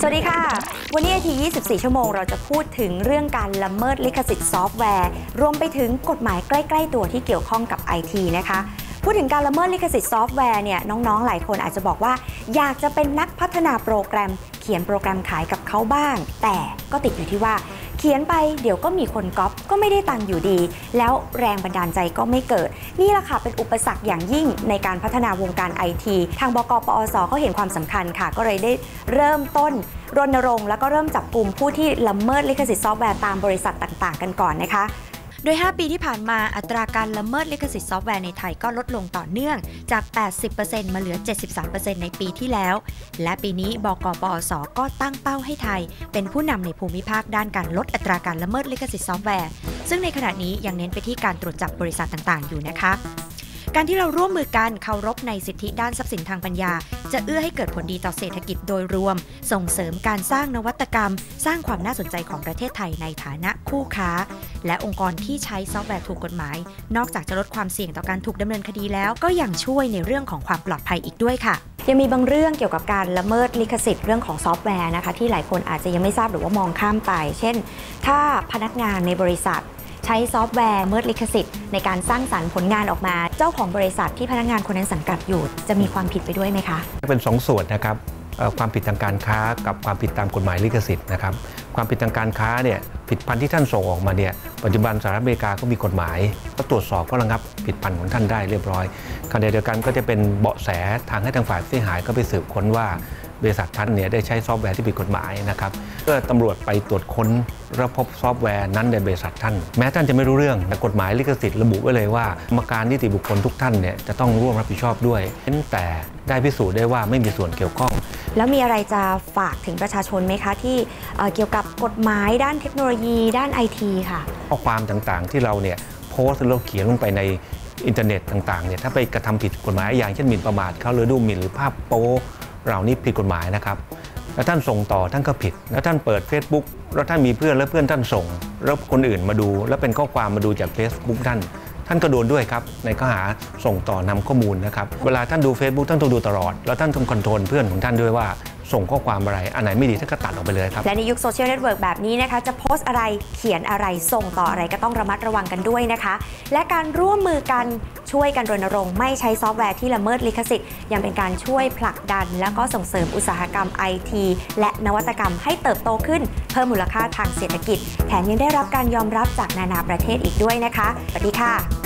สวัสดีค่ะ วันนี้ไอที 24 ชั่วโมง เราจะพูดถึงเรื่องการละเมิดลิขสิทธิ์ซอฟต์แวร์ รวมไปถึงกฎหมายใกล้ ๆ ตัวที่เกี่ยวข้องกับไอทีนะคะ พูดถึงการละเมิดลิขสิทธิ์ซอฟต์แวร์เนี่ยน้องๆ หลายคนอาจจะบอกว่า อยากจะเป็นนักพัฒนาโปรแกรม เขียนโปรแกรมขายกับเขาบ้าง แต่ก็ติดอยู่ที่ว่า เขียนไปเดี๋ยวก็มีคนก๊อปก็ไม่ได้ตังค์อยู่ดี แล้วแรงบันดาลใจก็ไม่เกิด นี่แหละค่ะเป็นอุปสรรคอย่างยิ่งในการพัฒนาวงการไอทีทางบกปอสเขาเห็นความสำคัญค่ะ ก็เลยได้เริ่มต้นรณรงค์แล้วก็เริ่มจับกลุ่มผู้ที่ละเมิดลิขสิทธิ์ซอฟต์แวร์ตามบริษัทต่าง ๆ กันก่อนนะคะ โดย 5 ปีที่ผ่านมาอัตราการละเมิดลิขสิทธิ์ซอฟต์แวร์ในไทยก็ลดลงต่อเนื่องจาก 80%มาเหลือ 73%ในปีที่แล้ว และปีนี้บกปอสก็ตั้งเป้าให้ไทย เป็นผู้นำในภูมิภาคด้านการลดอัตราการละเมิดลิขสิทธิ์ซอฟต์แวร์ ซึ่งในขณะนี้ยังเน้นไปที่การตรวจจับบริษัทต่างๆ อยู่นะคะ การที่เราร่วมมือกันเคารพในสิทธิด้านทรัพย์สินทางปัญญา จะเอื้อให้เกิดผลดีต่อเศรษฐกิจโดยรวม ส่งเสริมการสร้างนวัตกรรม สร้างความน่าสนใจของประเทศไทยในฐานะคู่ค้า และองค์กรที่ใช้ซอฟต์แวร์ถูกกฎหมาย นอกจากจะลดความเสี่ยงต่อการถูกดำเนินคดีแล้ว ก็ยังช่วยในเรื่องของความปลอดภัยอีกด้วยค่ะยังมีบางเรื่องเกี่ยวกับการละเมิดลิขสิทธิ์เรื่องของซอฟต์แวร์นะคะที่หลายคนอาจจะยังไม่ทราบหรือว่ามองข้ามไป เช่น ถ้าพนักงานในบริษัท ใช้ซอฟต์แวร์เมิดลิขสิทธิ์ในการสร้างสรรค์ผลงานออกมา เจ้าของบริษัทที่พนักงานคนนั้นสังกัดอยู่ จะมีความผิดไปด้วยไหมคะ เป็นสองส่วนนะครับความผิดทางการค้ากับความผิดตามกฎหมายลิขสิทธิ์นะครับความผิดทางการค้าเนี่ยผิดพันธุ์ที่ท่านส่งออกมาเนี่ยปัจจุบันสหรัฐอเมริกาก็มีกฎหมายก็ตรวจสอบก็ระงับผิดพันธุ์ของท่านได้เรียบร้อยขณะเดียวกันก็จะเป็นเบาะแสทางให้ทางฝ่ายเสียหายก็ไปสืบค้นว่า บริษัทท่านเนี่ยได้ใช้ซอฟต์แวร์ที่ผิดกฎหมายนะครับเมื่อตำรวจไปตรวจค้นแล้วพบซอฟต์แวร์นั้นในบริษัทท่าน แม้ท่านจะไม่รู้เรื่องแต่กฎหมายลิขสิทธิ์ระบุไว้เลยว่ากรรมการนิติบุคคลทุกท่านเนี่ยจะต้องร่วมรับผิดชอบด้วยเว้นแต่ได้พิสูจน์ได้ว่าไม่มีส่วนเกี่ยวข้อง แล้วมีอะไรจะฝากถึงประชาชนไหมคะที่เอ่อเกี่ยวกับกฎหมายด้านเทคโนโลยี ด้านไอทีค่ะข้อความต่างๆที่เราเนี่ยโพสต์แล้วเขียนลงไปในอินเทอร์เน็ตต่างๆเนี่ยถ้าไปกระทำผิดกฎหมายอย่างเช่นหมิ่นประมาทเขาหรือดูหมิ่นหรือภาพโป๊ เรานี่ผิดกฎหมายนะครับ แล้วท่านส่งต่อท่านก็ผิด แล้วท่านเปิด Facebook แล้วท่านมีเพื่อนแล้วเพื่อนท่านส่ง แล้วคนอื่นมาดู แล้วเป็นข้อความมาดูจาก Facebook ท่าน ท่านก็โดนด้วยครับในข้อหาส่งต่อนำข้อมูลนะครับ เวลาท่านดู Facebook ท่านต้องดูตลอด แล้วท่านต้องคอนโทรลเพื่อนของท่านด้วยว่า ส่งข้อความอะไร อันไหนไม่ดีท่านก็ตัดออกไปเลยครับ และในยุคโซเชียลเน็ตเวิร์กแบบนี้นะคะ จะโพสต์อะไรเขียนอะไรส่งต่ออะไรก็ต้องระมัดระวังกันด้วยนะคะ และการร่วมมือกันช่วยกันรณรงค์ไม่ใช้ซอฟต์แวร์ที่ละเมิดลิขสิทธิ์ยังเป็นการช่วยผลักดัน แล้วก็ส่งเสริมอุตสาหกรรมไอทีและนวัตกรรมให้เติบโตขึ้น เพิ่มมูลค่าทางเศรษฐกิจ แถมยังได้รับการยอมรับจากนานาประเทศอีกด้วยนะคะสวัสดีค่ะ